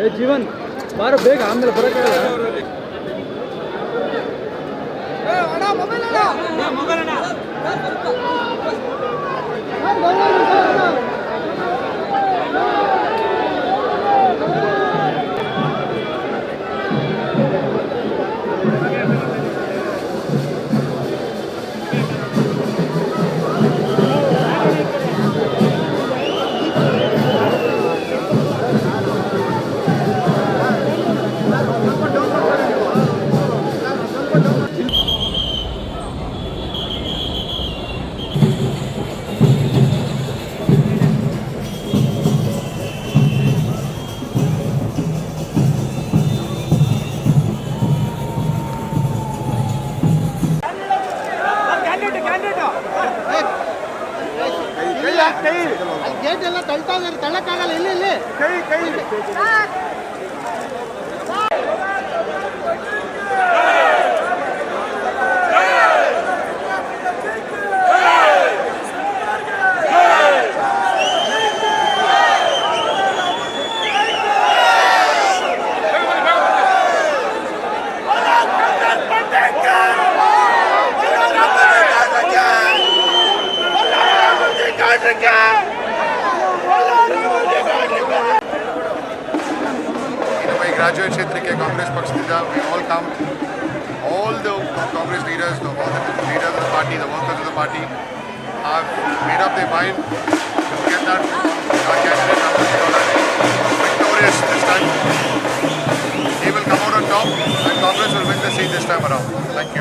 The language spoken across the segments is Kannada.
ಏ ಜೀವನ್ ಬಾರ ಬೇಗ ಆಮೇಲೆ ಮೊಬೈಲ್ ಗೇಟ್ ನಮ್ಮ ಈ ಗ್ರಾಜುಯೇಟ್ ಕ್ಷೇತ್ರಕ್ಕೆ ಕಾಂಗ್ರೆಸ್ ಪಕ್ಷದಿಂದ we all come all the Congress leaders the leaders of the party the workers of the party have made up their mind to get that our candidate Rahul Gandhi victorious this time. He will come out on top and Congress will win the seat this time around. Thank you.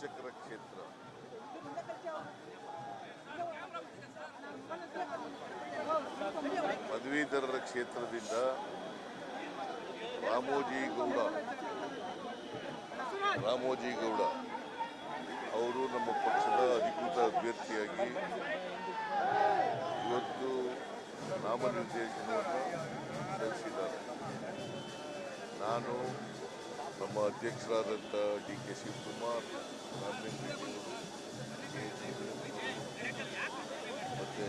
ಶಿಕ್ಷಕರ ಕ್ಷೇತ್ರ. ಪದವೀಧರರ ಕ್ಷೇತ್ರದಿಂದ ರಾಮೋಜಿ ಗೌಡ. ರಾಮೋಜಿ ಗೌಡ. ಅವರು ನಮ್ಮ ಪಕ್ಷದ ಅಧಿಕೃತ ಅಭ್ಯರ್ಥಿಯಾಗಿ ಇವತ್ತು ನಾಮನಿರ್ದೇಶನವನ್ನು ಸಲ್ಲಿಸಿದ್ದಾರೆ. ನಾನು ನಮ್ಮ ಅಧ್ಯಕ್ಷರಾದಂಥ ಡಿ ಕೆ ಶಿವಕುಮಾರ್ ಮತ್ತು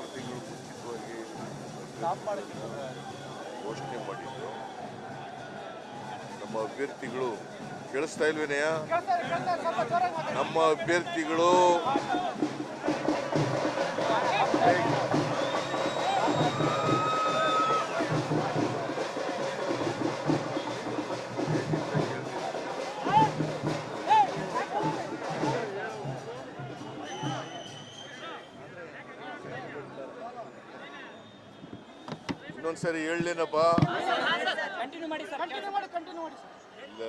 ಆರು ತಿಂಗಳು ಮುಂಚಿತವಾಗಿ ಘೋಷಣೆ ಮಾಡಿದ್ದು. ನಮ್ಮ ಅಭ್ಯರ್ಥಿಗಳು ಕೇಳಿಸ್ತಾ ಇಲ್ವೇನೆಯ ನಮ್ಮ ಅಭ್ಯರ್ಥಿಗಳು ಇನ್ನೊಂದ್ಸರಿ ಹೇಳಲೇನಪ್ಪ? ಕಂಟಿನ್ಯೂ ಮಾಡಿ ಸರ್ ಕಂಟಿನ್ಯೂ ಮಾಡಿ ಕಂಟಿನ್ಯೂ ಮಾಡಿ ಇಲ್ಲ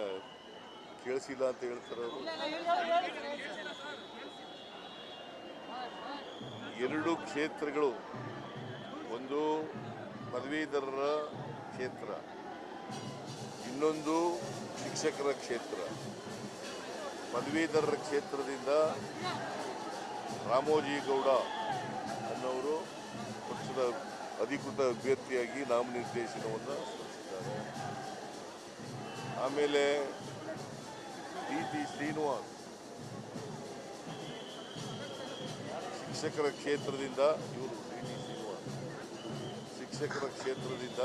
ಕೇಳಿಸಿಲ್ಲ ಅಂತ ಹೇಳ್ತಾರೆ ಅವರು. ಎರಡು ಕ್ಷೇತ್ರಗಳು. ಒಂದು ಪದವೀಧರರ ಕ್ಷೇತ್ರ. ಇನ್ನೊಂದು ಶಿಕ್ಷಕರ ಕ್ಷೇತ್ರ. ಪದವೀಧರರ ಕ್ಷೇತ್ರದಿಂದ ರಾಮೋಜಿ ಗೌಡ ಅನ್ನೋರು ಪಕ್ಷದ ಅಧಿಕೃತ ಅಭ್ಯರ್ಥಿಯಾಗಿ ನಾಮನಿರ್ದೇಶನವನ್ನು ಸಲ್ಲಿಸಿದ್ದಾರೆ. ಆಮೇಲೆ ಡಿ ಟಿ ಶ್ರೀನಿವಾಸ್, ಶಿಕ್ಷಕರ ಕ್ಷೇತ್ರದಿಂದ ಇವರು ಡಿ ಟಿ ಶ್ರೀನಿವಾಸ್. ಶಿಕ್ಷಕರ ಕ್ಷೇತ್ರದಿಂದ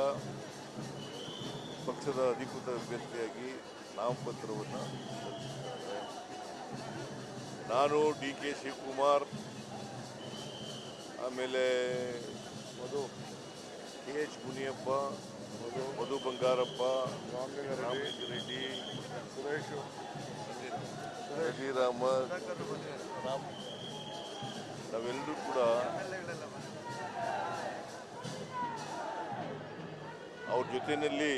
ಪಕ್ಷದ ಅಧಿಕೃತ ಅಭ್ಯರ್ಥಿಯಾಗಿ ನಾಮಪತ್ರವನ್ನು ಸಲ್ಲಿಸಿದ್ದಾರೆ. ನಾನು ಡಿ ಕೆ ಶಿವಕುಮಾರ್, ಆಮೇಲೆ ಮಧು. K H Muniyappa Madhu Madhu Bangarappa Ramalinga Reddy Suresh. ರಜೀರ್ Ahmed Ram. ನಾವೆಲ್ಲರೂ ಕೂಡ ಅವ್ರ ಜೊತೆಯಲ್ಲಿ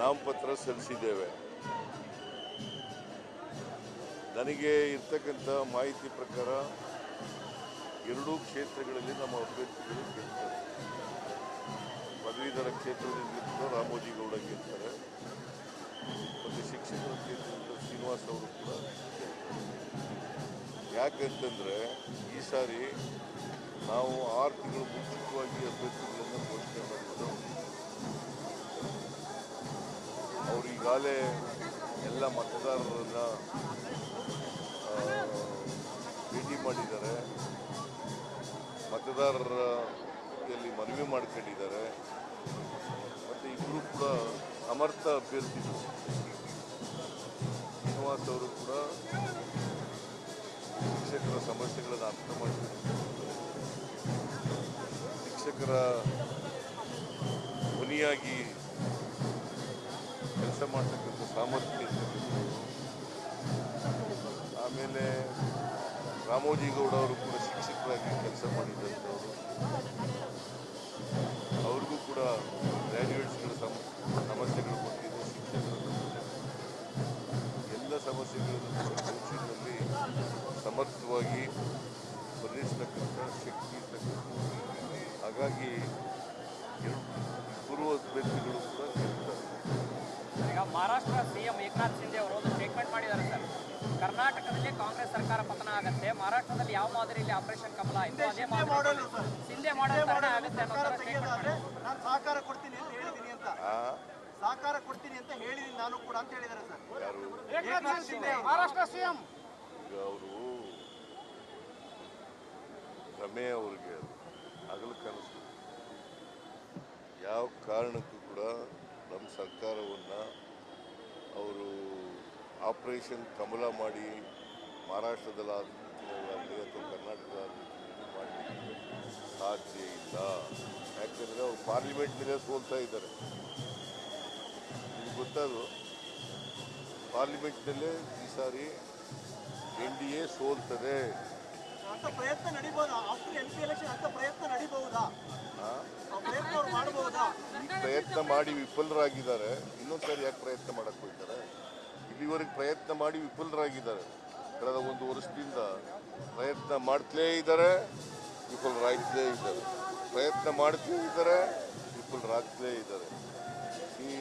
ನಾಮಪತ್ರ ಸಲ್ಲಿಸಿದ್ದೇವೆ. ನನಗೆ ಇರ್ತಕ್ಕಂಥ ಮಾಹಿತಿ ಪ್ರಕಾರ ಎರಡೂ ಕ್ಷೇತ್ರಗಳಲ್ಲಿ ನಮ್ಮ ಅಭ್ಯರ್ಥಿಗಳು ಗೆಲ್ತಾರೆ. ಪದವೀಧರ ಕ್ಷೇತ್ರದಿಂದ ರಾಮೋಜಿ ಗೌಡ ಗೆಲ್ತಾರೆ. ಮತ್ತು ಶಿಕ್ಷಕರ ಕ್ಷೇತ್ರದಿಂದ ಶ್ರೀನಿವಾಸ್ ಅವರು ಕೂಡ ಯಾಕಂತಂದರೆ ಈ ಸಾರಿ ನಾವು ಆರು ತಿಂಗಳು ಮುಂಚಿತವಾಗಿ ಅಭ್ಯರ್ಥಿಗಳನ್ನು ಘೋಷಣೆ ಮಾಡಿದ್ದು ಅವರು ಈಗಾಗಲೇ ಎಲ್ಲ ಮತದಾರರನ್ನು ಭೇಟಿ ಮಾಡಿದ್ದಾರೆ. ಮತದಾರರ ಜೊತೆಯಲ್ಲಿ ಮನವಿ ಮಾಡ್ಕೊಂಡಿದ್ದಾರೆ. ಮತ್ತು ಇಬ್ಬರು ಕೂಡ ಸಮರ್ಥ ಅಭ್ಯರ್ಥಿಗಳು. ಶ್ರೀನಿವಾಸ್ ಅವರು ಕೂಡ ಶಿಕ್ಷಕರ ಸಮಸ್ಯೆಗಳನ್ನು ಅರ್ಥ ಮಾಡಿಕೊಂಡಿದ್ದಾರೆ. ಶಿಕ್ಷಕರ ಧ್ವನಿಯಾಗಿ ಕೆಲಸ ಮಾಡ್ತಕ್ಕಂಥ ಸಾಮರ್ಥ್ಯ ಆಮೇಲೆ ರಾಮೋಜಿ ಗೌಡ ಅವರು ಕೂಡ ಶಿಕ್ಷಕರಾಗಿ ಕೆಲಸ ಮಾಡಿದಂಥವರು ಅವ್ರಿಗೂ ಕೂಡ ಗ್ರ್ಯಾಜುಯೇಟ್ಸ್ಗಳ ಸಮ, ಸಮಸ್ಯೆಗಳು ಕೊಟ್ಟಿದ್ದು, ಶಿಕ್ಷಕರ ಸಮಸ್ಯೆ. ಎಲ್ಲ ಸಮಸ್ಯೆಗಳನ್ನು ಕೌನ್ಸಿಲ್ನಲ್ಲಿ ಸಮರ್ಥವಾಗಿ ಸ್ಪಂದಿಸ್ತಕ್ಕಂಥ ಶಕ್ತಿ ಇರ್ತಕ್ಕಂಥ ಹಾಗಾಗಿ ಪೂರ್ವ ಅಭ್ಯರ್ಥಿಗಳು ಕೂಡ ಈಗ ಮಹಾರಾಷ್ಟ್ರ ಸಿಎಂ ಏಕನಾಥ್ ಶಿಂದೆ ಅವರು ಒಂದು ಸ್ಟೇಟ್ಮೆಂಟ್ ಮಾಡಿದ್ದಾರೆ ಸರ್. ಕರ್ನಾಟಕದಲ್ಲಿ ಕಾಂಗ್ರೆಸ್ ಸರ್ಕಾರ ಪತನ ಆಗುತ್ತೆ ಮಹಾರಾಷ್ಟ್ರದಲ್ಲಿ ಯಾವ ಮಾದರಿಯಲ್ಲಿ ಆಪರೇಷನ್ ಕಮಲ ಆಯಿತು ಅದೇ ಮಾದರಿ ಸಿಂಧೆ ಮಾಡಲ್ ಆಗುತ್ತೆ ನಾನು ಸಹಕಾರ ಕೊಡ್ತೀನಿ ಅಂತ ಹೇಳಿದ್ದೀನಿ ಅಂತ. ಆ? ಸಹಕಾರ ಕೊಡ್ತೀನಿ ಅಂತ ಹೇಳಿದ್ದೀನಿ ನಾನು ಕೂಡ ಅಂತ ಹೇಳಿದ್ದಾರೆ ಸರ್. ಏಕನಾಥ್ ಶಿಂದೆ ಮಹಾರಾಷ್ಟ್ರ ಸಿಎಂ. ಅವರು ರಮೇ ಅವ್ರಿಗೆ ಹಗಲು ಕನಸು ಯಾವ ಕಾರಣಕ್ಕೂ ಕೂಡ ನಮ್ಮ ಸರ್ಕಾರವನ್ನು ಅವರು ಆಪರೇಷನ್ ಕಮಲ ಮಾಡಿ ಮಹಾರಾಷ್ಟ್ರದಲ್ಲಾಗಲಿ ಅಥವಾ ಕರ್ನಾಟಕದಲ್ಲಿ ಮಾಡಲಿಕ್ಕೆ ಸಾಧ್ಯ ಇಲ್ಲ. ಯಾಕೆಂದರೆ ಅವರು ಪಾರ್ಲಿಮೆಂಟ್ನಲ್ಲೇ ಸೋಲ್ತಾ ಇದ್ದಾರೆ. ನಿಮ್ಗೆ ಗೊತ್ತದು ಪಾರ್ಲಿಮೆಂಟ್ನಲ್ಲೇ ಈ ಸಾರಿ ಎನ್ ಡಿ ಎ ಸೋಲ್ತದೆ. ಅಂತ ಪ್ರಯತ್ನ ಮಾಡಿ ವಿಫಲರಾಗಿದ್ದಾರೆ. ಇನ್ನೊಂದು ಸಾರಿ ಯಾಕೆ ಪ್ರಯತ್ನ ಮಾಡಕ್ಕೆ ಹೋಗ್ತಾರೆ? ಇಲ್ಲಿವರೆಗೆ ಪ್ರಯತ್ನ ಮಾಡಿ ವಿಫಲರಾಗಿದ್ದಾರೆ. ಕಳೆದ ಒಂದು ವರ್ಷದಿಂದ ಪ್ರಯತ್ನ ಮಾಡ್ತಲೇ ಇದ್ದಾರೆ, ವಿಫಲರಾಗ್ತಲೇ ಇದ್ದಾರೆ. ಪ್ರಯತ್ನ ಮಾಡ್ತಲೇ ಇದ್ದಾರೆ, ವಿಫಲರಾಗ್ತಲೇ ಇದ್ದಾರೆ. ಈ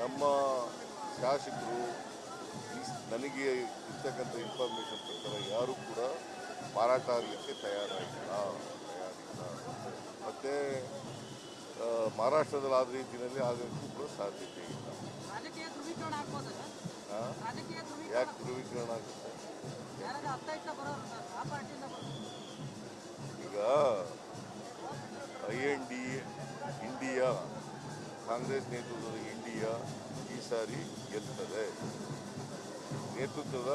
ನಮ್ಮ ಶಾಸಕರು ಈ ನನಗೆ ಇರ್ತಕ್ಕಂಥ ಇನ್ಫಾರ್ಮೇಶನ್ ಪ್ರಕಾರ ಯಾರು ಕೂಡ ಮಾರಾಟ ಆಗಲಿಕ್ಕೆ ತಯಾರಾಗಿಲ್ಲ ತಯಾರಿಲ್ಲ. ಮತ್ತು ಮಹಾರಾಷ್ಟ್ರದಲ್ಲಿ ಆದ ರೀತಿಯಲ್ಲಿ ಆಗಲಿಕ್ಕೂ ಕೂಡ ಸಾಧ್ಯತೆ ಇಲ್ಲ. ಯಾಕೆ ಧ್ರುವೀಕರಣ ಆಗುತ್ತೆ? ಈಗ I N D India Congress ನೇತೃತ್ವದ ಇಂಡಿಯಾ ಈ ಸಾರಿ ಗೆಲ್ತದೆ. ನೇತೃತ್ವದ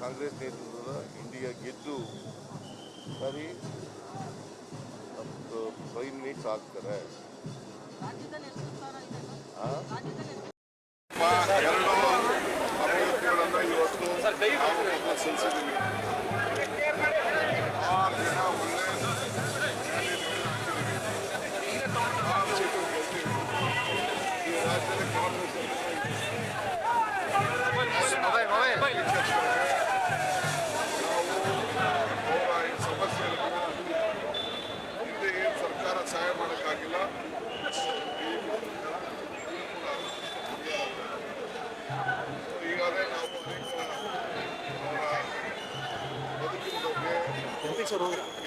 ಕಾಂಗ್ರೆಸ್ ನೇತೃತ್ವದ ಇಂಡಿಯಾ ಗೆದ್ದು ಸರಿ ನಮ್ದು ಫೈವ್ ಮಿನಿಸ್ಟರ್ ಆಗ್ತಾರೆ. ಎರಡು ಅಭ್ಯರ್ಥಿಗಳನ್ನು ಇವತ್ತು ನಾವು programa.